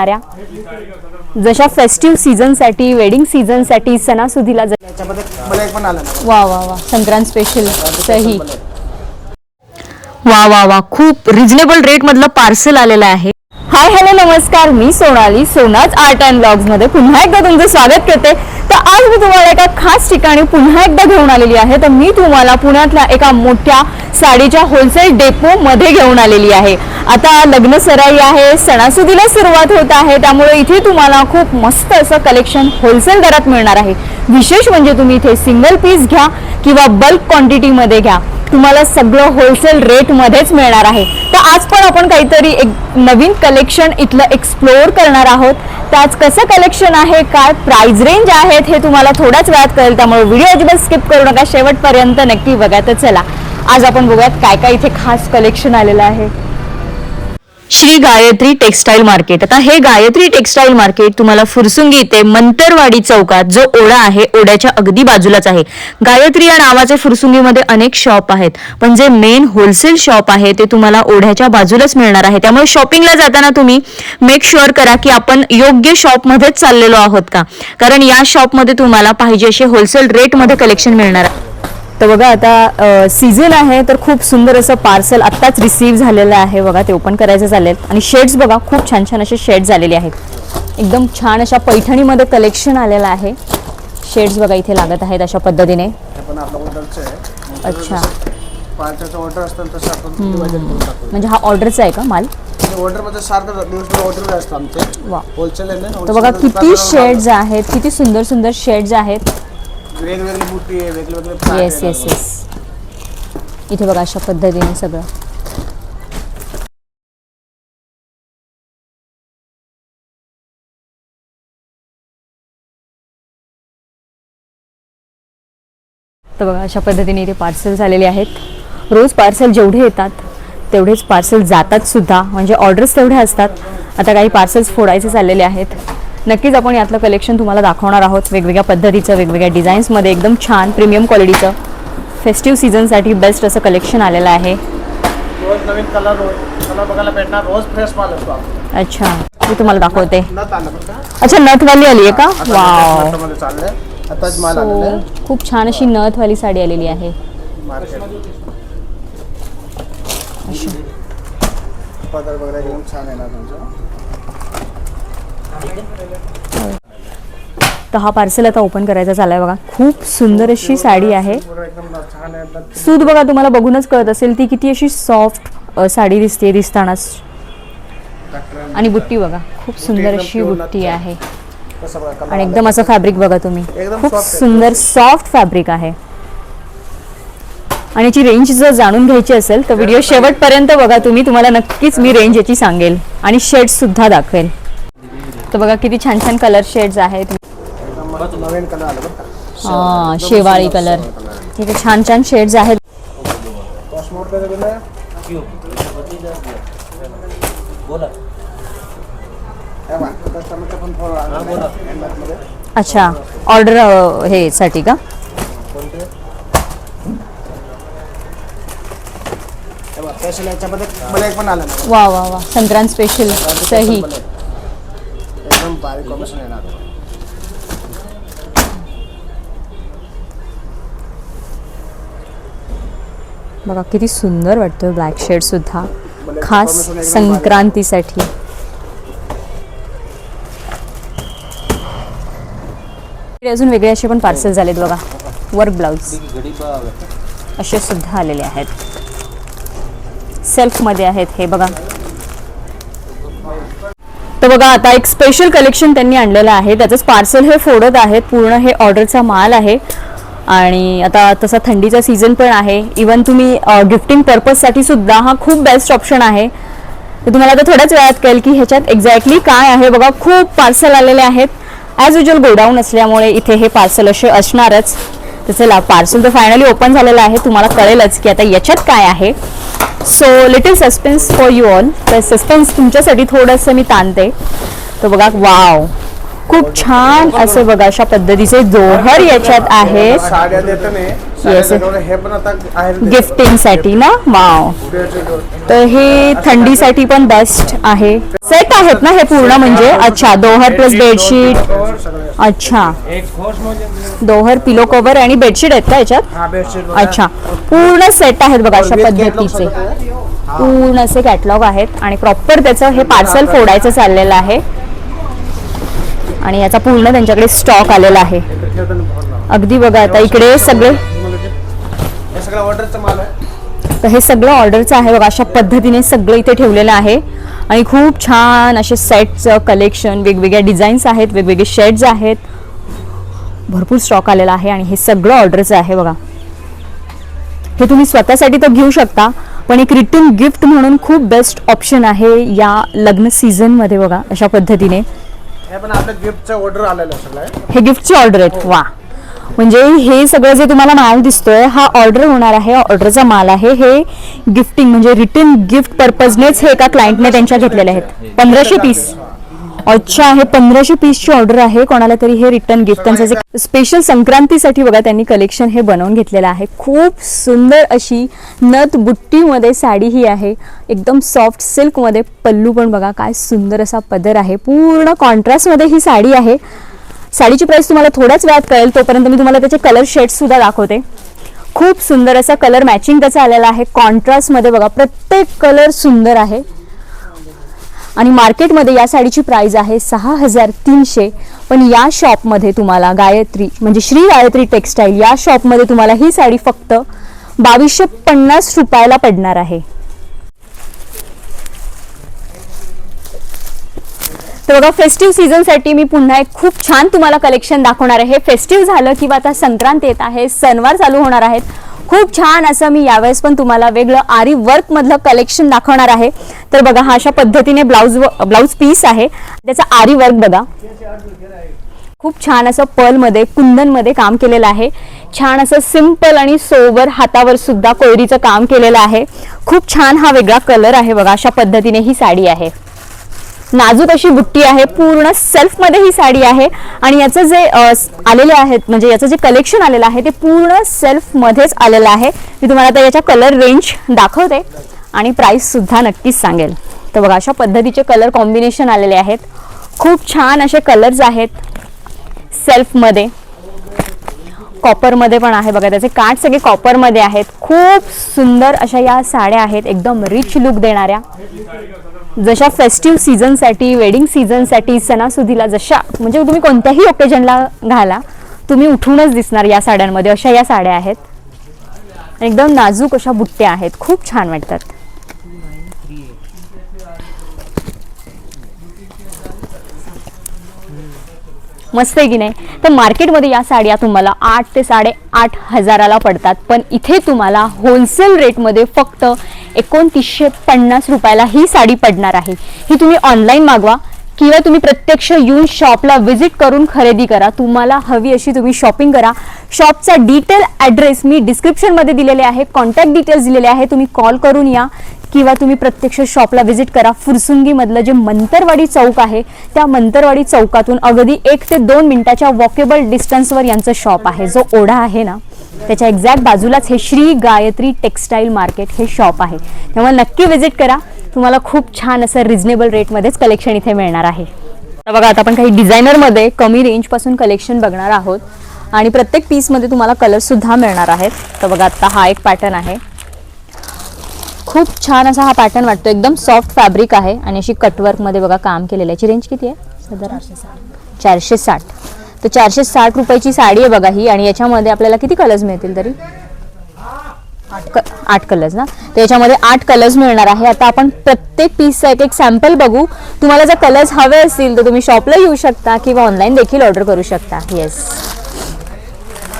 येणाऱ्या जशा festive सीझनसाठी wedding सीझनसाठी सणासुदीला वा वा वा. संक्रांत स्पेशल सही. वा वा वा. खूप रिझनेबल रेट मधलं पार्सल आलेलं आहे. हाय हॅलो नमस्कार. मी सोनाली सोनाच आर्ट अँड ब्लॉग्समध्ये पुन्हा एकदा तुमचं स्वागत करते. तर आज मी तुम्हाला एका खास ठिकाणी पुन्हा एकदा घेऊन आलेली आहे. तर मी तुम्हाला पुण्यातल्या एका मोठ्या साडीच्या होलसेल डेपो मध्ये घेऊन आलेली आहे. आता लग्न सराई आहे सणासुदीला सुरुवात होत आहे. त्यामुळे इथे तुम्हाला खूप मस्त असं कलेक्शन होलसेल दरात मिळणार आहे. विशेष म्हणजे तुम्ही इथे सिंगल पीस घ्या किंवा बल्क क्वांटिटीमध्ये घ्या. तुम्हाला सगळं होलसेल रेटमध्येच मिळणार आहे. तर आज पण आपण काहीतरी एक नवीन कलेक्शन इथलं एक्सप्लोअर करणार आहोत. त्याच कसं कलेक्शन आहे काय प्राइस रेंज आहेत हे तुम्हाला थोड्याच वेळात कळेल. त्यामुळे व्हिडिओ अजिबात स्किप करू नका. शेवटपर्यंत नक्की बघा. तर चला आज आपण बघूयात काय काय इथे खास कलेक्शन आलेलं आहे. Shri Gayatri textile market. आता हे गायत्री टेक्सटाईल मार्केट तुम्हाला फुरसुंगी इथे मंतरवाडी चौकात जो ओढा आहे ओढ्याच्या अगदी बाजूलाच आहे. गायत्री या नावाचे फुरसुंगीमध्ये अनेक शॉप आहेत. पण जे मेन होलसेल शॉप आहे ते तुम्हाला ओढ्याच्या बाजूलाच मिळणार आहे. त्यामुळे शॉपिंगला जाताना तुम्ही मेक शुअर करा की आपण योग्य शॉपमध्येच चाललेलो आहोत का? कारण या शॉपमध्ये तुम्हाला पाहिजे असे होलसेल रेटमध्ये कलेक्शन मिळणार आहे. तर बघा आता सीझन आहे तर खूप सुंदर असं पार्सल आत्ताच रिसीव्ह झालेलं आहे. बघा ते ओपन करायचं चालेल. आणि शेड्स बघा खूप छान छान असे शेड्स झालेले आहेत. एकदम छान अशा पैठणीमध्ये कलेक्शन आलेलं आहे. शेड्स बघा इथे लागत आहेत अशा पद्धतीने. अच्छा. म्हणजे हा ऑर्डरचा आहे का माल? ऑर्डर बघा किती शेड्स आहेत किती सुंदर सुंदर शेड्स आहेत. वेगवेगळी बुटी आहे वेगवेगळे plant येस येस येस इथे बघा अशा पद्धतीने सगळं. तर बघा अशा पद्धतीने इथे पार्सल झालेले आहेत. रोज पार्सल जेवढे येतात तेवढेच पार्सल जातात सुद्धा. म्हणजे ऑर्डर्स तेवढे असतात. आता काही पार्सल्स फोडायचे चाललेले आहेत. नक्कीच आपण यातलं कलेक्शन तुम्हाला दाखवणार आहोत. वेगवेगळ्या पद्धतीचं वेगवेगळ्या डिझाईन्समध्ये एकदम छान प्रीमियम क्वालिटीचं फेस्टिव्ह सीझनसाठी बेस्ट असं कलेक्शन आलेलं आहे. रोज नवीन कलर कलर बघायला भेटणार रोज फ्रेश माल असतो आपला. अच्छा मी तुम्हाला दाखवते. अच्छा नथवाली आली आहे का? वाव latest नथमध्ये चाललंय. आताच माल आलेला सो आहे. खूप छान अशी नथवाली साडी आलेली आहे. मार्केट पदर वगैरे एकदम छान ना तुमचं. तर हा पार्सल आता ओपन करायचा चाललाय बघा. खूप सुंदर अशी साडी आहे. सूद बघा तुम्हाला बघूनच कळत असेल ती किती अशी सॉफ्ट साडी दिसते दिसतानाच. आणि बुट्टी बघा खूप सुंदर अशी बुट्टी. आहे. आणि एकदम असं फॅब्रिक बघा तुम्ही. खूप. सुंदर सॉफ्ट फॅब्रिक आहे. आणि याची रेंज जर जाणून घ्यायची असेल तर व्हिडिओ शेवटपर्यंत बघा तुम्ही. तुम्हाला नक्कीच मी रेंज याची सांगेल. आणि शेड्स सुद्धा दाखवेल. तर बघा किती छान छान कलर शेड्स आहेत. नवीन कलर शेवाळी कलर ठीक आहे छान छान शेड्स आहेत. अच्छा ऑर्डर हे साठी का? वा वा वा. संक्रांत स्पेशल सही. एकदम बारीक कॉम्बिनेशन येणार बघा किती सुंदर वाटतोय ब्लॅक शेड सुद्धा. खास संक्रांतीसाठी. अजून वेगळे असे पण पार्सल झालेत बघा. वर्क ब्लाउज असे सुद्धा आलेले आहेत. सेल्फमध्ये आहेत हे बघा. तर बघा आता एक स्पेशल कलेक्शन त्यांनी आणलेलं आहे. त्याचंच पार्सल हे फोडत आहेत. पूर्ण हे ऑर्डरचा माल आहे. आणि आता तसा थंडीचा सीझन पण आहे. इवन तुम्ही गिफ्टिंग पर्पजसाठी सुद्धा हा खूप बेस्ट ऑप्शन आहे. तर तुम्हाला आता थोड्याच वेळात कळेल की ह्याच्यात एक्झॅक्टली काय आहे. बघा खूप पार्सल आलेले आहेत. ॲज युजल गोडाऊन असल्यामुळे इथे हे पार्सल असे असणारच. तर चला पार्सल तर फायनली ओपन झालेलं आहे. तुम्हाला कळेलच की आता याच्यात काय आहे. So little suspense for you all तर सस्पेन्स तुमच्यासाठी थोडंसं मी ताणते. तर बघा वाव खूप छान असे बघा अशा पद्धतीचे जोहर याच्यात आहेत साड्या हे पण आता आहे गिफ्टिंगसाठी ना? वाव तर हे थंडीसाठी पण बेस्ट आहे. सेट आहेत ना हे पूर्ण म्हणजे? अच्छा दोहर प्लस बेडशीट अच्छा. दोहर पिलो कव्हर आणि बेडशीट आहेत का याच्यात? हा. अच्छा. पूर्ण सेट आहेत बघा अशा पद्धतीचे. पूर्ण असे कॅटलॉग आहेत आणि प्रॉपर त्याचं हे पार्सल फोडायचं चाललेलं आहे. आणि याचा पूर्ण त्यांच्याकडे स्टॉक आलेला आहे. अगदी बघा आता इकडे सगळे तर हे सगळं ऑर्डरचं आहे बघा अशा पद्धतीने सगळं इथे ठेवलेलं आहे. आणि खूप छान असे सेटचं कलेक्शन वेगवेगळ्या डिझाईन्स आहेत वेगवेगळे शेड्स आहेत. भरपूर स्टॉक आलेला आहे आणि हे सगळं ऑर्डरचं आहे बघा. हे तुम्ही स्वतःसाठी तर घेऊ शकता पण एक रिटर्न गिफ्ट म्हणून खूप बेस्ट ऑप्शन आहे या लग्न सीझनमध्ये बघा अशा पद्धतीने. हे पण आपल्या गिफ्टचं ऑर्डर आलेलं आहे सगळं आहे. हे गिफ्टची ऑर्डर आहेत. वा. म्हणजे हे सगळं जे तुम्हाला माल दिसतोय हा ऑर्डर होणार आहे ऑर्डरचा माल आहे. हे गिफ्टिंग म्हणजे रिटर्न गिफ्ट पर्पजनेच हे एका क्लायंटने त्यांच्या घेतलेले आहेत. पंधराशे पीस अच्छा हे पंधराशे पीसची ऑर्डर आहे. कोणाला तरी हे रिटर्न गिफ्ट त्यांचं जे स्पेशल संक्रांतीसाठी बघा त्यांनी कलेक्शन हे बनवून घेतलेलं आहे. खूप सुंदर अशी नथ बुट्टीमध्ये साडी ही आहे. एकदम सॉफ्ट सिल्कमध्ये पल्लू पण बघा काय सुंदर असा पदर आहे. पूर्ण कॉन्ट्रास्टमध्ये ही साडी आहे. साडीची प्राइस तुम्हाला थोड्याच वेळात कळेल. तोपर्यंत मी तुम्हाला त्याचे कलर शेड्स सुद्धा दाखवते. खूप सुंदर असा कलर मॅचिंग त्याचा आलेला आहे. कॉन्ट्रास्टमध्ये बघा प्रत्येक कलर सुंदर आहे. आणि मार्केटमध्ये या साडीची प्राइस आहे सहा हजार तीनशे. पण या शॉपमध्ये तुम्हाला गायत्री म्हणजे श्री गायत्री टेक्स्टाईल या शॉपमध्ये तुम्हाला ही साडी फक्त बावीसशे पन्नास रुपयाला पडणार आहे. तर बघा फेस्टिव्ह सीझनसाठी मी पुन्हा एक खूप छान तुम्हाला कलेक्शन दाखवणार आहे. फेस्टिव्ह झालं किंवा आता संक्रांत येत आहे सणवार चालू होणार आहेत. खूप छान असं मी यावेळेस पण तुम्हाला वेगळं आरी वर्क मधलं कलेक्शन दाखवणार आहे. तर बघा हा अशा पद्धतीने ब्लाऊज ब्लाऊज पीस आहे. त्याचा आरी वर्क बघा. खूप छान असं पर्लमध्ये कुंदनमध्ये काम केलेलं आहे. छान असं सिंपल आणि सोवर हातावर सुद्धा कोयरीचं काम केलेलं आहे. खूप छान हा वेगळा कलर आहे बघा अशा पद्धतीने ही साडी आहे. नाजूक अशी बुट्टी आहे पूर्ण सेल्फमध्ये ही साडी आहे आणि याचं जे आलेले आहेत म्हणजे याचं जे कलेक्शन आलेलं आहे ते पूर्ण सेल्फमध्येच आलेलं आहे. मी तुम्हाला आता याच्या कलर रेंज दाखवते आणि प्राईससुद्धा नक्कीच सांगेल. तर बघा अशा पद्धतीचे कलर कॉम्बिनेशन आलेले आहेत. खूप छान असे कलर्स आहेत सेल्फमध्ये कॉपरमध्ये पण आहे. बघा त्याचे काठ सगळे कॉपरमध्ये आहेत. खूप सुंदर अशा या साड्या आहेत. एकदम रिच लुक देणाऱ्या. जशा फेस्टिव्ह सीझनसाठी वेडिंग सीझनसाठी सणासुदीला जशा म्हणजे तुम्ही कोणत्याही ओकेजनला घाला तुम्ही उठूनच दिसणार या साड्यांमध्ये अशा या साड्या आहेत. एकदम नाजूक अशा बुट्ट्या आहेत. खूप छान वाटतात. मस्त आहे की नाही? तर मार्केटमध्ये या साड्या तुम्हाला आठ ते साडेआठ हजाराला पडतात. पण इथे तुम्हाला होलसेल रेटमध्ये फक्त एकोणतीसशे पन्नास रुपयाला ही साडी पडणार आहे. ही तुम्ही ऑनलाईन मागवा. किंवा तुम्ही प्रत्यक्ष येऊन शॉपला व्हिजिट करून खरेदी करा. तुम्हाला हवी अशी तुम्ही शॉपिंग करा. शॉपचा डिटेल ॲड्रेस मी डिस्क्रिप्शनमध्ये दिलेले आहे. कॉन्टॅक्ट डिटेल्स दिलेले आहे. तुम्ही कॉल करून या किंवा तुम्ही प्रत्यक्ष शॉपला व्हिजिट करा. फुरसुंगीमधलं जे मंतरवाडी चौक आहे त्या मंतरवाडी चौकातून अगदी एक ते दोन मिनिटाच्या वॉकेबल डिस्टन्सवर यांचं शॉप आहे. जो ओढा आहे ना त्याच्या एक्झॅक्ट बाजूलाच हे श्री गायत्री टेक्स्टाईल मार्केट हे शॉप आहे. त्यामुळे नक्की व्हिजिट करा. तुम्हाला खूप छान असं रिझनेबल रेटमध्येच कलेक्शन इथे मिळणार आहे. तर बघा आता आपण काही डिझायनरमध्ये कमी रेंजपासून कलेक्शन बघणार आहोत. आणि प्रत्येक पीसमध्ये तुम्हाला कलरसुद्धा मिळणार आहेत. तर बघा आता हा एक पॅटर्न आहे. खूप छान असा हा पॅटर्न वाटतो एकदम सॉफ्ट फॅब्रिक आहे. आणि अशी कटवर्कमध्ये बघा काम केलेलं आहे. याची रेंज किती आहे? साधारण चारशे साठ. तर चारशे साठ रुपयाची साडी आहे बघा ही. आणि याच्यामध्ये आपल्याला किती कलर्स मिळतील तरी? आठ कलर्स ना? तर याच्यामध्ये आठ कलर्स मिळणार आहे. आता आपण प्रत्येक पीसचा एक एक सॅम्पल बघू. तुम्हाला जर कलर्स हवे असतील तर तुम्ही शॉपला येऊ शकता किंवा ऑनलाईन देखील ऑर्डर करू शकता. येस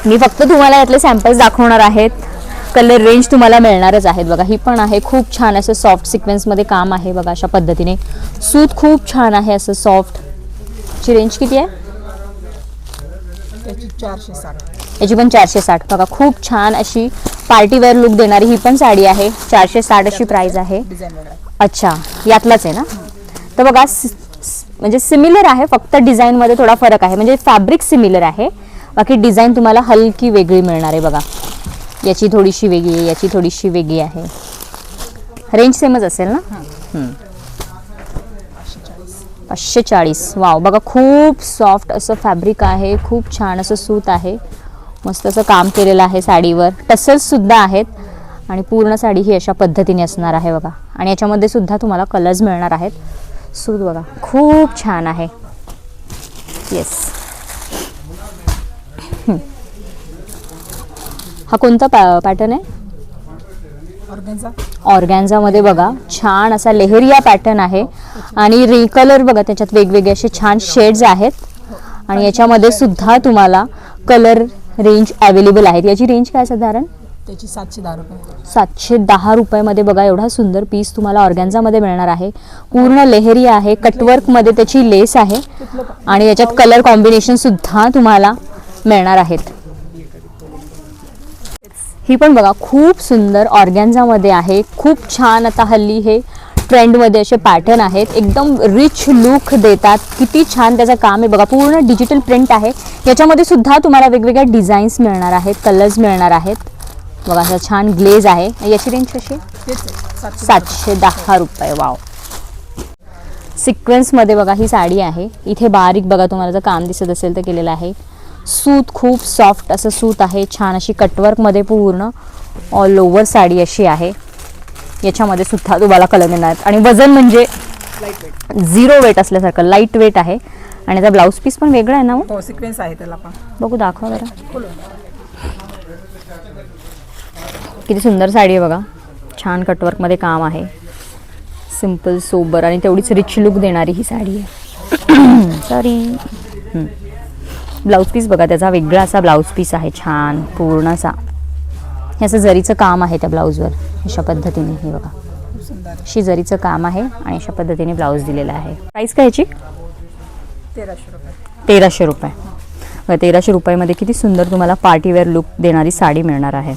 मी फक्त तुम्हाला यातले सॅम्पल्स दाखवणार आहेत. कलर रेंज तुम्हाला मिळणारच आहेत. बघा ही पण आहे. खूप छान असं सॉफ्ट सिक्वेन्समध्ये काम आहे बघा अशा पद्धतीने. सूत खूप छान आहे असं सॉफ्ट ची रेंज किती आहे? याची पण चारशे साठ. बघा खूप छान अशी पार्टीवेअर लुक देणारी ही पण साडी आहे. चारशे साठ अशी प्राइस आहे. अच्छा यातलाच आहे ना? तर बघा म्हणजे सिमिलर आहे फक्त डिझाईनमध्ये थोडा फरक आहे. म्हणजे फॅब्रिक सिमिलर आहे. बाकी डिझाईन तुम्हाला हलकी वेगळी मिळणार आहे बघा. याची थोडीशी वेगळी आहे याची थोडीशी वेगळी आहे. रेंज सेमच असेल ना. पाचशे चाळीस वाव बघा खूप सॉफ्ट असं फॅब्रिक आहे खूप छान असं सूत आहे. मस्त असं काम केलेलं आहे साडीवर. टसल्स सुद्धा आहेत. आणि पूर्ण साडी ही अशा पद्धतीने असणार आहे बघा. आणि याच्यामध्ये सुद्धा तुम्हाला कलर्स मिळणार आहेत. सूत बघा. खूप छान आहे. येस हा कोणता पॅ पॅटर्न आहे? ऑर्गॅन्झामध्ये बघा. छान असा लेहरिया पॅटर्न आहे. आणि रे कलर बघा त्याच्यात वेगवेगळे असे छान शेड्स आहेत. आणि याच्यामध्ये सुद्धा तुम्हाला कलर रेंज अवेलेबल आहेत. याची रेंज काय साधारण त्याची सातशे दहा रुपये. सातशे दहा रुपयामध्ये बघा एवढा सुंदर पीस तुम्हाला ऑर्गॅन्झामध्ये मिळणार आहे. पूर्ण लेहरी आहे कटवर्कमध्ये त्याची लेस आहे आणि याच्यात कलर कॉम्बिनेशन सुद्धा तुम्हाला मिळणार आहेत. ही पण बघा खूप सुंदर ऑर्गॅन्झामध्ये आहे. खूप छान आता हल्ली हे ट्रेंडमध्ये असे पॅटर्न आहेत. एकदम रिच लुक देतात. किती छान त्याचं काम आहे. बघा पूर्ण डिजिटल प्रिंट आहे. याच्यामध्ये सुद्धा तुम्हाला वेगवेगळ्या डिझाईन्स मिळणार आहेत. कलर्स मिळणार आहेत. बघा असं छान ग्लेज आहे. याची रेंज कशी सातशे दहा. रुपये. वाव सिक्वेन्समध्ये बघा ही साडी आहे. इथे बारीक बघा तुम्हाला जर काम दिसत असेल तर केलेलं आहे. सूत खूप सॉफ्ट असं सूत आहे. छान अशी कटवर्कमध्ये पूर्ण ऑल ओव्हर साडी अशी आहे. याच्यामध्ये सुद्धा तुम्हाला कलर मिळणार. आहेत आणि वजन म्हणजे झिरो वेट असल्यासारखं लाइट वेट आहे. आणि त्याचा ब्लाऊज पीस पण वेगळा आहे ना हो? हो सिक्वेन्स आहे त्याला पण. बघू दाखवा बरं किती सुंदर साडी आहे बघा. छान कटवर्कमध्ये काम आहे. सिंपल सोबर आणि तेवढीच रिच लुक देणारी ही साडी आहे. सॉरी ब्लाऊज पीस बघा त्याचा वेगळा असा ब्लाऊज पीस आहे. छान पूर्ण असा. हे असं जरीचं काम आहे त्या ब्लाऊजवर. अशा पद्धतीने हे बघा. अशी जरीचं काम आहे आणि अशा पद्धतीने ब्लाऊज दिलेला आहे. प्राईस काय याची? तेराशे रुपये. तेराशे रुपये. तेराशे रुपयामध्ये किती सुंदर तुम्हाला पार्टीवेअर लुक देणारी साडी मिळणार आहे.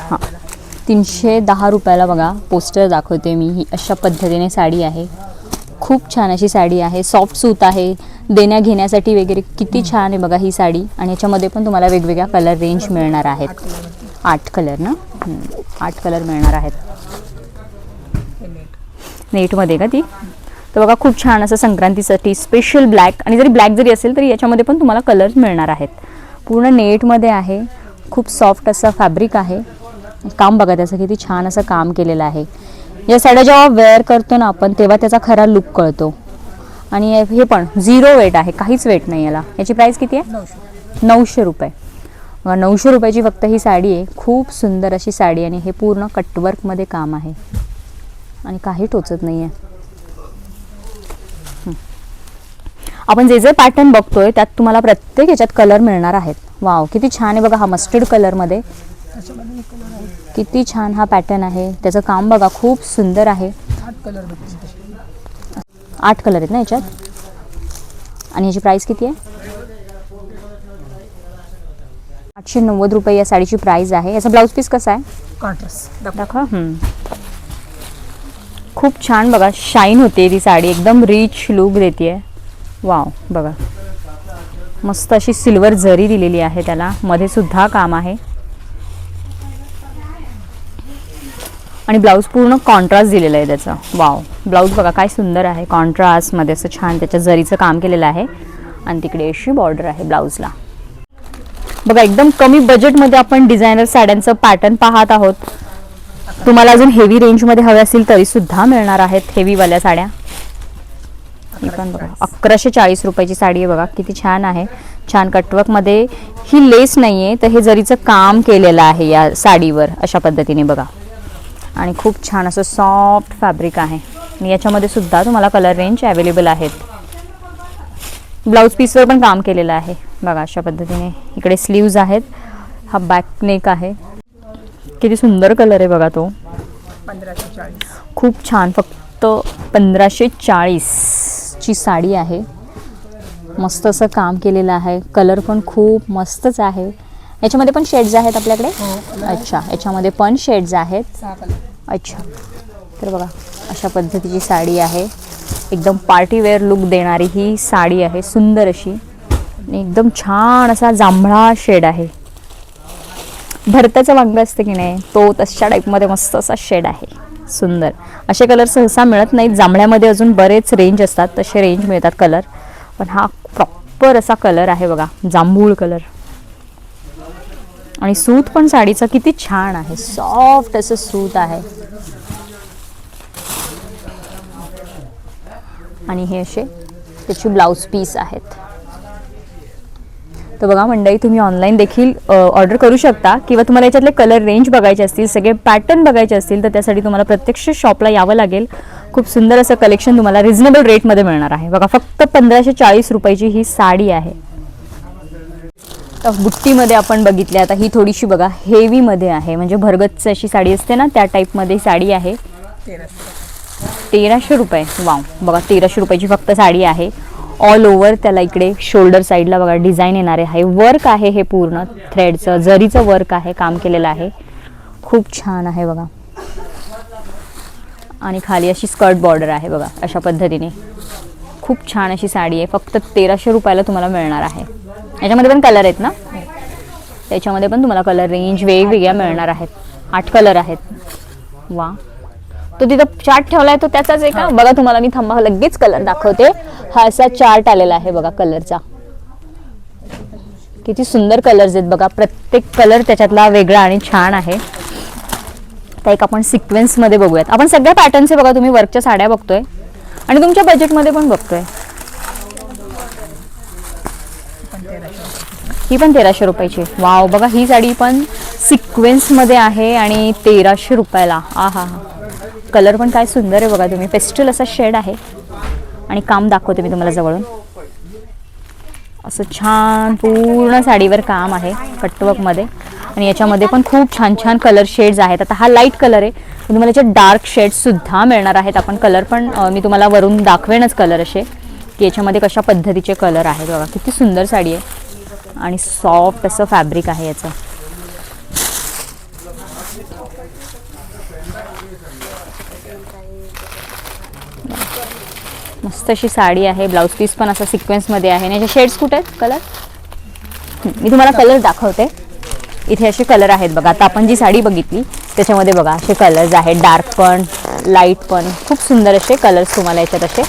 हां. तीनशे दहा रुपयाला बघा पोस्टर दाखवते मी. ही अशा पद्धतीने साडी आहे. खूप छान अशी साडी आहे. सॉफ्ट सूत आहे. देण्या घेण्यासाठी वगैरे किती छान आहे बघा ही साडी. आणि याच्यामध्ये पण तुम्हाला वेगवेगळ्या कलर रेंज मिळणार आहेत. आठ कलर ना? आठ कलर मिळणार आहेत. नेट नेटमध्ये का ती? तर बघा खूप छान असं संक्रांतीसाठी स्पेशल ब्लॅक आणि जरी ब्लॅक जरी असेल तरी याच्यामध्ये पण तुम्हाला कलर्स मिळणार आहेत. पूर्ण नेटमध्ये आहे. खूप सॉफ्ट असं फॅब्रिक आहे. काम बघा त्याचं किती छान असं काम केलेलं आहे. या साड्या जेव्हा वेअर करतो ना आपण तेव्हा त्याचा खरा लुक कळतो. आणि हे- पण झिरो वेट आहे काहीच वेट नाही याला. याची प्राईस किती आहे? नऊशे. रुपये. नऊशे रुपयाची फक्त ही साडी आहे. खूप सुंदर अशी साडी आणि हे पूर्ण कटवर्कमध्ये काम आहे. आणि काही टोचत नाही आहे. आपण जे जे पॅटर्न बघतोय त्यात तुम्हाला प्रत्येक याच्यात कलर मिळणार आहेत. वाव किती छान आहे बघा हा मस्टर्ड कलरमध्ये आहे किती छान हा पॅटर्न आहे. त्याचं काम बघा खूप सुंदर आहे. आठ कलर आठ आहेत ना याच्यात? आणि याची प्राईस किती आहे? आठशे नव्वद रुपये या साडीची प्राईस आहे. याचा ब्लाऊज पीस कसा आहे? कॉन्ट्रास्ट दाखव. खूप छान बघा शाईन होते ती साडी. एकदम रिच लुक देते वाव बघा. मस्त अशी सिल्वर जरी दिलेली आहे त्याला. मध्ये सुद्धा काम आहे. आणि ब्लाऊज पूर्ण कॉन्ट्रास्ट दिलेला आहे त्याचं. वाव ब्लाऊज बघा काय सुंदर आहे. कॉन्ट्रास्टमध्ये असं छान त्याच्या जरीचं काम केलेलं आहे. आणि तिकडे अशी बॉर्डर आहे ब्लाऊजला. बघा एकदम कमी बजेटमध्ये आपण डिझायनर साड्यांचं पॅटर्न पाहत आहोत. तुम्हाला अजून हेवी रेंजमध्ये हवे असतील तरी सुद्धा मिळणार आहेत हेवीवाल्या साड्या. ही पण बघा अकराशे चाळीस रुपयाची साडी आहे बघा किती छान आहे. छान कटवर्कमध्ये ही लेस नाही आहे तर हे जरीचं काम केलेलं आहे या साडीवर अशा पद्धतीने बघा. आणि खूप छान असं सॉफ्ट फॅब्रिक आहे. आणि याच्यामध्ये सुद्धा तुम्हाला कलर रेंज अवेलेबल आहेत. ब्लाऊज पीसवर पण काम केलेलं आहे. बघा अशा पद्धतीने इकडे स्लीव्ज आहेत. हा बॅक नेक आहे. किती सुंदर कलर आहे बघा तो. पंधराशे चाळीस खूप छान. फक्त पंधराशे चाळीसची साडी आहे. मस्त असं काम केलेलं आहे. कलर पण खूप मस्तच आहे. याच्यामध्ये पण शेड्स आहेत आपल्याकडे? हो अच्छा याच्यामध्ये पण शेड्स आहेत. अच्छा. तर बघा अशा पद्धतीची साडी आहे. एकदम पार्टीवेअर लुक देणारी ही साडी आहे सुंदर अशी. आणि एकदम छान असा जांभळा शेड आहे. भरताचं वांग असतं की नाही तो तशा टाईपमध्ये मस्त असा शेड आहे. सुंदर. असे कलर सहसा मिळत नाहीत. जांभळ्यामध्ये अजून बरेच रेंज असतात तसे रेंज मिळतात कलर पण हा प्रॉपर असा कलर आहे बघा जांभूळ कलर आणि सूत पण साडीचं किती छान आहे. सॉफ्ट असं सूत आहे. आणि हे असे त्याची ब्लाऊज पीस आहेत. तर बघा मंडळी तुम्ही ऑनलाईन देखील ऑर्डर करू शकता किंवा तुम्हाला याच्यातले कलर रेंज बघायचे असतील सगळे पॅटर्न बघायचे असतील तर त्यासाठी तुम्हाला प्रत्यक्ष शॉपला यावं लागेल. खूप सुंदर असं कलेक्शन तुम्हाला रिझनेबल रेटमध्ये मिळणार आहे. बघा फक्त पंधराशे चाळीस रुपयाची ही साडी आहे. तर बुट्टीमध्ये आपण बघितली आता ही थोडीशी बघा हेवीमध्ये आहे. म्हणजे भरगच्च अशी साडी असते ना त्या टाईपमध्ये साडी आहे. तेराशे तेराशे रुपये. वाव. बघा तेराशे रुपयाची फक्त साडी आहे. ऑल ओव्हर त्याला इकडे शोल्डर साईडला बघा डिझाईन येणार आहे. वर्क आहे हे पूर्ण थ्रेडचं जरीचं वर्क आहे काम केलेलं आहे. खूप छान आहे बघा. आणि खाली अशी स्कर्ट बॉर्डर आहे बघा अशा पद्धतीने. खूप छान अशी साडी आहे. फक्त तेराशे रुपयाला तुम्हाला मिळणार आहे. याच्यामध्ये पण कलर आहेत ना? त्याच्यामध्ये पण तुम्हाला कलर रेंज वेगवेगळ्या मिळणार आहेत. आठ कलर आहेत. वा. तो तिथं चार्ट ठेवलाय तो त्याचाच आहे का बघा तुम्हाला मी थांबा लगेच कलर दाखवते. हा असा चार्ट आलेला आहे बघा कलरचा किती सुंदर कलर्स आहेत बघा. प्रत्येक कलर त्याच्यातला वेगळा आणि छान आहे. तर एक आपण सिक्वेन्समध्ये बघूयात. आपण सगळ्या पॅटर्नचे बघा तुम्ही वर्कच्या साड्या बघतोय. आणि तुमच्या बजेटमध्ये पण बघतोय पण तेराशे ही पण तेराशे रुपयाची वाव बघा ही साडी पण सिक्वेन्समध्ये आहे आणि तेराशे रुपयाला. आ हा. हा कलर पण काय सुंदर आहे बघा तुम्ही. पेस्टल असा शेड आहे. आणि काम दाखवते मी तुम्हाला जवळून. असं छान पूर्ण साडीवर काम आहे कटवर्कमध्ये आणि याच्यामध्ये पण खूप छान छान कलर शेड्स आहेत. आता हा लाइट कलर आहे. तुम्हाला याच्यात डार्क शेड्ससुद्धा मिळणार आहेत. आपण कलर पण मी तुम्हाला वरून दाखवेनच कलर असे. की याच्यामध्ये कशा पद्धतीचे कलर आहेत बघा. किती सुंदर साडी आहे. आणि सॉफ्ट असं फॅब्रिक आहे याचं. मस्त अशी साडी आहे ब्लाऊज पीस पण असं सिक्वेन्समध्ये आहे. आणि याचे शेड्स कुठे आहेत? कलर मी तुम्हाला कलर दाखवते. इथे असे कलर आहेत बघा. आता आपण जी साडी बघितली त्याच्यामध्ये बघा असे कलर्स आहेत. डार्क पण लाइट पण. खूप सुंदर असे कलर्स तुम्हाला याच्यात असे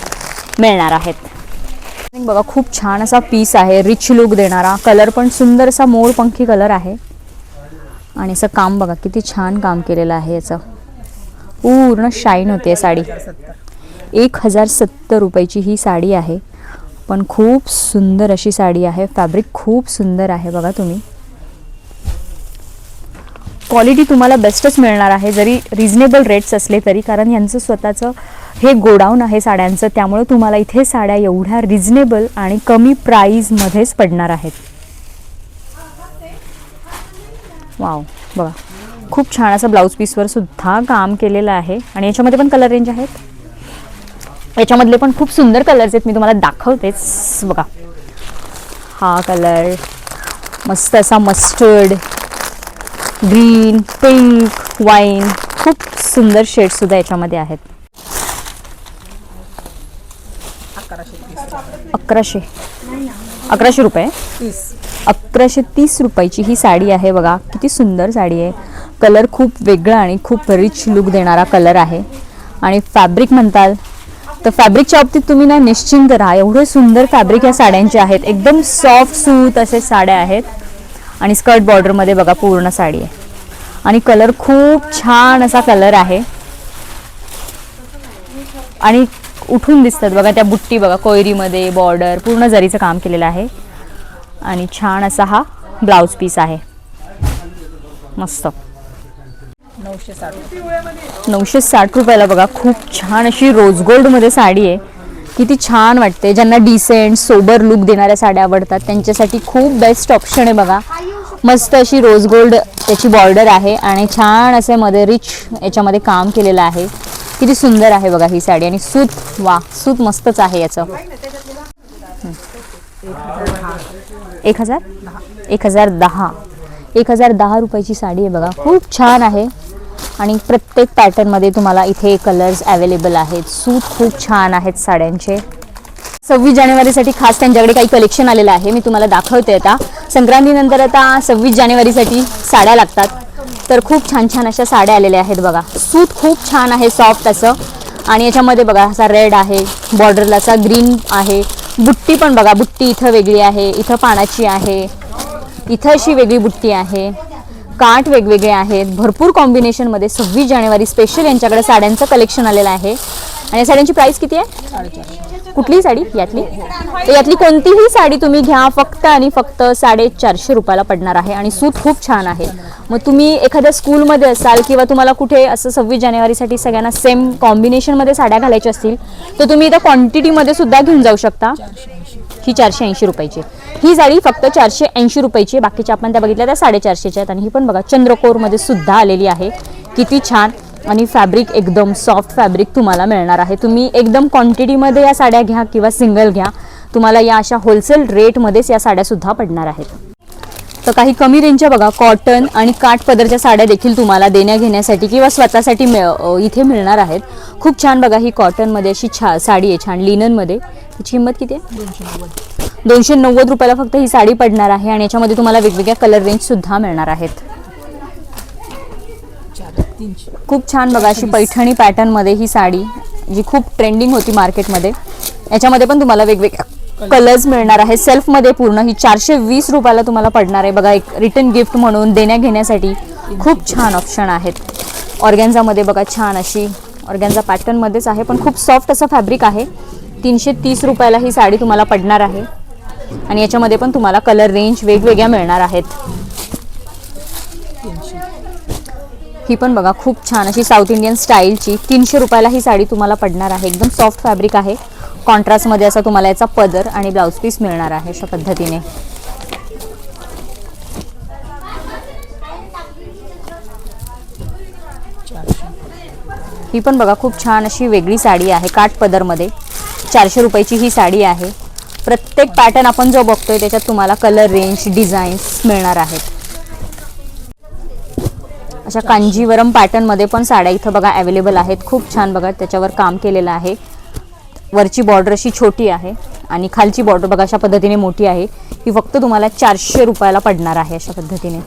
मिळणार आहेत. बघा खूप छान असा पीस आहे रिच लुक देणारा. कलर पण सुंदर असा मोर पंखी कलर आहे. आणि असं काम बघा किती छान काम केलेलं आहे याचं. पूर्ण शाईन होते साडी. एक हजार सत्तर रुपयाची ही साडी आहे. पण खूप सुंदर अशी साडी आहे. फॅब्रिक खूप सुंदर आहे बघा तुम्ही. क्वालिटी तुम्हाला बेस्टच मिळणार आहे. जरी रिझनेबल रेट्स असले तरी कारण यांचं स्वतःचं हे गोडाऊन आहे साड्यांचं. त्यामुळे तुम्हाला इथे साड्या एवढ्या रिजनेबल आणि कमी प्राईजमध्येच पडणार आहेत. वाव बघा. खूप छान असं ब्लाऊज पीसवर सुद्धा काम केलेलं आहे. आणि याच्यामध्ये पण कलर रेंज आहेत. याच्यामधले पण खूप सुंदर कलर्स आहेत. मी तुम्हाला दाखवतेच बघा. हा कलर मस्त असा मस्टर्ड ग्रीन पिंक वाईन खूप सुंदर शेड्ससुद्धा याच्यामध्ये आहेत अकराशे तीस अकराशे. अकराशे रुपये? तीस. अकराशे तीस रुपयाची ही साडी आहे बघा. किती सुंदर साडी आहे. कलर खूप वेगळा आणि खूप रिच लुक देणारा कलर आहे. आणि फॅब्रिक म्हणताल तर फॅब्रिकच्या बाबतीत तुम्ही ना निश्चिंत राहा. एवढे सुंदर फॅब्रिक या साड्यांचे आहेत. एकदम सॉफ्ट सूत असे साड्या आहेत. आणि स्कर्ट बॉर्डरमध्ये बघा पूर्ण साडी आहे. आणि कलर खूप छान असा कलर आहे. आणि उठून दिसतात. बघा त्या बुट्टी बघा कोयरीमध्ये बॉर्डर पूर्ण जरीचं काम केलेलं आहे. आणि छान असा हा ब्लाऊज पीस आहे. मस्त. नऊशे साठ नऊशे साठ रुपयाला बघा खूप छान अशी रोज गोल्डमध्ये साडी आहे. किती छान वाटते. ज्यांना डिसेंट सोबर लुक देणाऱ्या साड्या आवडतात त्यांच्यासाठी खूप बेस्ट ऑप्शन आहे बघा. मस्त अशी रोज गोल्ड त्याची बॉर्डर आहे आणि छान असे मध्ये रिच याच्यामध्ये काम केलेलं आहे. किती सुंदर आहे बघा ही साडी आणि सूत वा सूत मस्तच आहे याचं. एक हजार? एक हजार दहा. एक हजार दहा रुपयाची साडी आहे बघा. खूप छान आहे. आणि प्रत्येक पॅटर्नमध्ये तुम्हाला इथे कलर्स अवेलेबल आहेत. सूत खूप छान आहेत साड्यांचे. सव्वीस जानेवारीसाठी खास त्यांच्याकडे काही कलेक्शन आलेलं आहे. मी तुम्हाला दाखवते आता. संक्रांतीनंतर आता सव्वीस जानेवारीसाठी साड्या लागतात. तर खूप छान छान अशा साड्या आलेल्या आहेत बघा. सूत खूप छान आहे सॉफ्ट असं. आणि याच्यामध्ये बघा असा रेड आहे बॉर्डरला असा ग्रीन आहे. बुट्टी पण बघा बुट्टी इथं वेगळी आहे इथं पानाची आहे. इथं अशी वेगळी बुट्टी आहे. काठ वेगवेगळे आहेत. भरपूर कॉम्बिनेशनमध्ये सव्वीस जानेवारी स्पेशल यांच्याकडे साड्यांचं कलेक्शन आलेलं आहे. आणि या साड्यांची प्राइस किती आहे? कुठली साडी? यातली? तर यातली कोणतीही साडी तुम्ही घ्या. फक्त आणि फक्त साडेचारशे रुपयाला पडणार आहे आणि सूत खूप छान आहे. मग तुम्ही एखाद्या स्कूलमध्ये असाल किंवा तुम्हाला कुठे असं सव्वीस जानेवारीसाठी सगळ्यांना सेम कॉम्बिनेशनमध्ये साड्या घालायच्या असतील तर तुम्ही इथं क्वांटिटीमध्ये सुद्धा घेऊन जाऊ शकता. ही चारशे ऐंशी रुपयाची ही साडी फक्त चारशे ऐंशी रुपयाची बाकीच्या आपण त्या बघितल्या त्या साडेचारशेच्या आहेत. आणि ही पण बघा चंद्रकोरमध्ये सुद्धा आलेली आहे. किती छान. आणि फॅब्रिक एकदम सॉफ्ट फॅब्रिक तुम्हाला मिळणार आहे. तुम्ही एकदम क्वांटिटीमध्ये या साड्या घ्या किंवा सिंगल घ्या. तुम्हाला या अशा होलसेल रेटमध्येच या साड्यासुद्धा पडणार आहेत. तर काही कमी रेंजच्या बघा कॉटन आणि काठ पदरच्या साड्या देखील तुम्हाला देण्या घेण्यासाठी किंवा स्वतःसाठी मिळ इथे मिळणार आहेत. खूप छान बघा ही कॉटनमध्ये अशी छा साडी आहे छान लिननमध्ये त्याची किंमत किती आहे? दोनशे नव्वद रुपयाला फक्त ही साडी पडणार आहे आणि याच्यामध्ये तुम्हाला वेगवेगळ्या कलर रेंजसुद्धा मिळणार आहेत. खूप छान बघा अशी पैठणी पॅटर्नमध्ये ही साडी जी खूप ट्रेंडिंग होती मार्केटमध्ये याच्यामध्ये पण तुम्हाला वेगवेगळ्या कलर्स मिळणार आहे सेल्फमध्ये पूर्ण ही चारशे वीस रुपयाला तुम्हाला पडणार आहे. बघा एक रिटर्न गिफ्ट म्हणून देण्या घेण्यासाठी खूप छान ऑप्शन आहेत. ऑर्गॅन्झामध्ये बघा छान अशी ऑर्गॅन्झा पॅटर्नमध्येच आहे पण खूप सॉफ्ट असं फॅब्रिक आहे. तीनशे तीस रुपयाला ही साडी तुम्हाला पडणार आहे. आणि याच्यामध्ये पण तुम्हाला कलर रेंज वेगवेगळ्या मिळणार आहेत. ही पण बघा खूप छान अशी साऊथ इंडियन स्टाईलची तीनशे रुपयाला ही साडी तुम्हाला पडणार आहे. एकदम सॉफ्ट फॅब्रिक आहे. कॉन्ट्रास्टमध्ये असा तुम्हाला याचा पदर आणि ब्लाऊज पीस मिळणार आहे अशा पद्धतीने. ही पण बघा खूप छान अशी वेगळी साडी आहे काठ पदरमध्ये. चारशे रुपयाची ही साडी आहे. प्रत्येक पॅटर्न आपण जो बघतोय त्याच्यात तुम्हाला कलर रेंज डिझाईन्स मिळणार आहेत. अशा कांजीवरम पॅटर्नमध्ये पण साड्या इथं बघा अवेलेबल आहेत. खूप छान बघा त्याच्यावर काम केलेलं आहे. वरची बॉर्डर अशी छोटी आहे आणि खालची बॉर्डर बघा अशा पद्धतीने मोठी आहे. ही फक्त तुम्हाला चारशे रुपयाला पडणार आहे अशा पद्धतीने.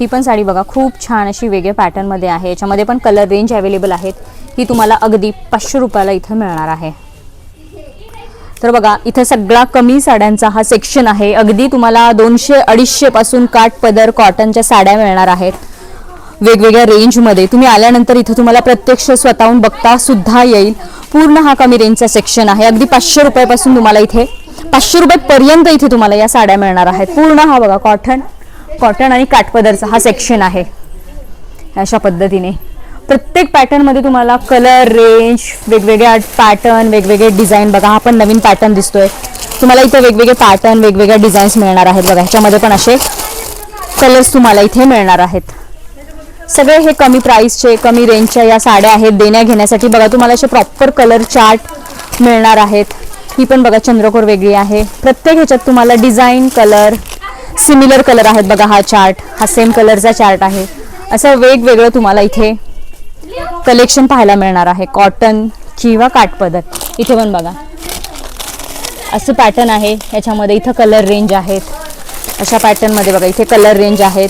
ही पण साडी बघा खूप छान अशी वेगळ्या पॅटर्नमध्ये आहे. याच्यामध्ये पण कलर रेंज अवेलेबल आहेत. ही तुम्हाला अगदी पाचशे रुपयाला इथं मिळणार आहे. तर बघा इथं सगळा कमी साड्यांचा हा सेक्शन आहे. अगदी तुम्हाला दोनशे अडीचशे पासून काठ पदर कॉटनच्या साड्या मिळणार आहेत. वेगवेगळ्या रेंजमध्ये तुम्ही आल्यानंतर इथं तुम्हाला प्रत्यक्ष स्वतःहून बघता सुद्धा येईल. पूर्ण हा कमी रेंजचा सेक्शन आहे. अगदी पाचशे रुपयापासून तुम्हाला इथे पाचशे रुपयापर्यंत इथे तुम्हाला या साड्या मिळणार आहेत. पूर्ण हा बघा कॉटन कॉटन आणि काठपदरचा हा सेक्शन आहे. अशा पद्धतीने. प्रत्येक पॅटर्नमध्ये तुम्हाला कलर रेंज वेगवेगळ्या पॅटर्न वेगवेगळे डिझाईन बघा. हा पण नवीन पॅटर्न दिसतोय. तुम्हाला इथे वेगवेगळे पॅटर्न वेगवेगळ्या डिझाईन्स मिळणार आहेत बघा. ह्याच्यामध्ये पण असे कलर्स तुम्हाला इथे मिळणार आहेत. सगळे हे कमी प्राईसचे कमी रेंजच्या या साड्या आहेत. देण्या घेण्यासाठी बघा तुम्हाला असे प्रॉपर कलर चार्ट मिळणार आहेत. ही पण बघा चंद्रकोर वेगळी आहे. प्रत्येक ह्याच्यात तुम्हाला डिझाईन कलर सिमिलर कलर आहेत बघा हा चार्ट हा सेम कलरचा चार्ट आहे. असं वेगवेगळं तुम्हाला इथे कलेक्शन पाहायला मिळणार आहे. कॉटन किंवा काठपदर. इथे पण बघा. असं पॅटर्न आहे. याच्यामध्ये इथं कलर रेंज आहेत. अशा पॅटर्नमध्ये बघा इथे कलर रेंज आहेत.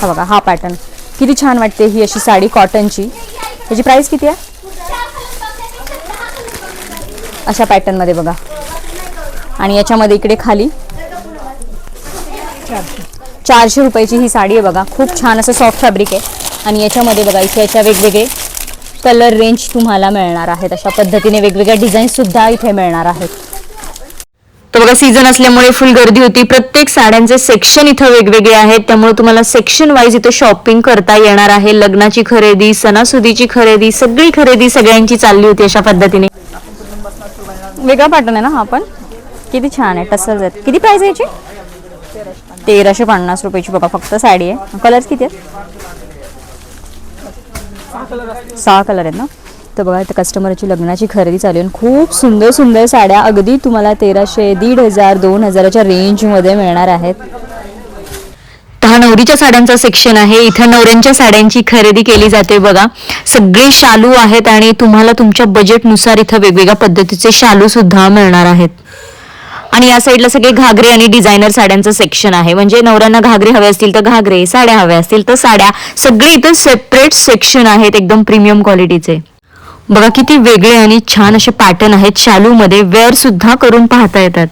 हा बघा हा पॅटर्न किती छान वाटते ही अशी साडी कॉटनची त्याची प्राईस किती आहे? अशा पॅटर्नमध्ये बघा. आणि याच्यामध्ये इकडे खाली चारशे रुपयाची ही साडी आहे बघा. खूप छान असं सॉफ्ट फॅब्रिक आहे. आणि याच्यामध्ये बघा इथे याच्या वेगवेगळे कलर रेंज तुम्हाला मिळणार आहेत. अशा पद्धतीने वेगवेगळ्या डिझाईन सुद्धा इथे मिळणार आहेत. तर बघा सीझन असल्यामुळे फुल गर्दी होती. प्रत्येक साड्यांचे सेक्शन इथं वेगवेगळे आहेत. त्यामुळे तुम्हाला सेक्शन वाईज इथं शॉपिंग करता येणार आहे. लग्नाची खरेदी सणासुदीची खरेदी सगळी खरेदी सगळ्यांची चालली होती अशा पद्धतीने. वेगळा पॅटर्न आहे ना हा पण? किती छान आहे आहेत किती प्राइस आहे याची? तेराशे पन्नास रुपयाची बघा फक्त साडी आहे. कलर्स किती आहेत? सहा कलर आहेत ना? तर बघा इथं कस्टमरची लग्नाची खरेदी चालू आहे आणि खूप सुंदर सुंदर साड्या अगदी तुम्हाला तेराशे दीड हजार दोन हजाराच्या रेंजमध्ये मिळणार आहेत. तर हा नवरीच्या साड्यांचा सेक्शन आहे. इथं नवऱ्यांच्या साड्यांची खरेदी केली जाते बघा. सगळे शालू आहेत आणि तुम्हाला तुमच्या बजेटनुसार इथं वेगवेगळ्या पद्धतीचे शालू सुद्धा मिळणार आहेत. आणि या साईडला सगळे घागरे आणि डिझायनर साड्यांचं सेक्शन आहे. म्हणजे नवऱ्यांना घागरे हवे असतील तर घागरे साड्या हव्या असतील तर साड्या. सगळे इथं सेपरेट सेक्शन आहेत एकदम प्रीमियम क्वालिटीचे बघा किती वेगळे आणि छान असे पॅटर्न आहेत. शालूमध्ये वेअर सुद्धा करून पाहता येतात.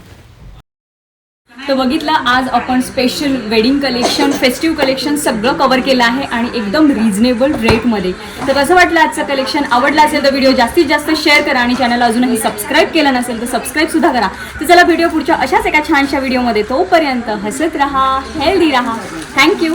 तर बघितलं आज आपण special wedding collection festive collection सगळं कवर केलं आहे आणि एकदम रिझनेबल रेटमध्ये तर कसं वाटलं आजचं कलेक्शन आवडलं असेल तर व्हिडिओ जास्तीत जास्त शेअर करा आणि चॅनल अजूनही सबस्क्राईब केलं नसेल तर सबस्क्राईबसुद्धा करा. तर चला व्हिडिओ पुढच्या अशाच एका छानशा व्हिडिओमध्ये तोपर्यंत हसत राहा हेल्दी राहा. थँक्यू